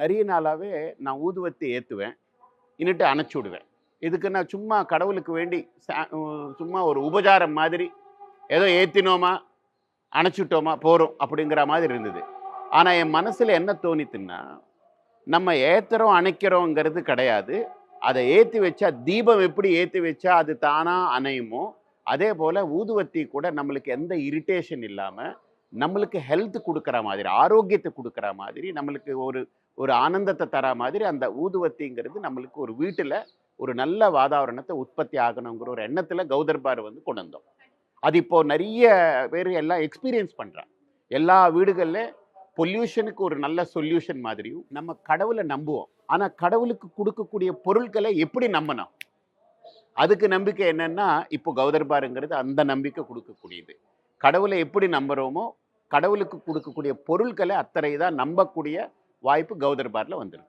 நிறைய நாளாகவே நான் ஊதுவத்தி ஏற்றுவேன் இன்னிட்டு அணைச்சி விடுவேன். இதுக்கு நான் சும்மா கடவுளுக்கு வேண்டி சா- சும்மா ஒரு உபச்சாரம் மாதிரி ஏதோ ஏற்றினோமா அணைச்சிட்டோமா போகிறோம் அப்படிங்கிற மாதிரி இருந்தது. ஆனால் என் மனசில் என்ன தோணித்துன்னா நம்ம ஏற்றுறோம் அணைக்கிறோங்கிறது கிடையாது. அதை ஏற்றி வச்சா தீபம் எப்படி ஏற்றி வச்சா அது தானாக அணையுமோ அதே போல் ஊதுவத்தி கூட நம்மளுக்கு எந்த இரிட்டேஷன் இல்லாமல் நம்மளுக்கு ஹெல்த் கொடுக்குற மாதிரி ஆரோக்கியத்தை கொடுக்குற மாதிரி நம்மளுக்கு ஒரு ஒரு ஆனந்தத்தை தர மாதிரி அந்த ஊதுவத்திங்கிறது நம்மளுக்கு ஒரு வீட்டில் ஒரு நல்ல வாதாவரணத்தை உற்பத்தி ஆகணுங்கிற ஒரு எண்ணத்தில் கௌதர்பார் வந்து கொண்டு வந்தோம். அது இப்போது நிறைய பேர் எல்லாம் எக்ஸ்பீரியன்ஸ் பண்ணுறாங்க எல்லா வீடுகளில் பொல்யூஷனுக்கு ஒரு நல்ல சொல்யூஷன் மாதிரியும் நம்ம கடவுளை நம்புவோம். ஆனால் கடவுளுக்கு கொடுக்கக்கூடிய பொருட்களை எப்படி நம்பணும்? அதுக்கு நம்பிக்கை என்னென்னா இப்போ கௌதர்பாருங்கிறது அந்த நம்பிக்கை கொடுக்கக்கூடியது. கடவுளை எப்படி நம்புகிறோமோ கடவுளுக்கு கொடுக்கக்கூடிய பொருட்களை அத்தனை தான் நம்பக்கூடிய வாய்ப்பு கௌதர்பாரில் வந்திருக்கு.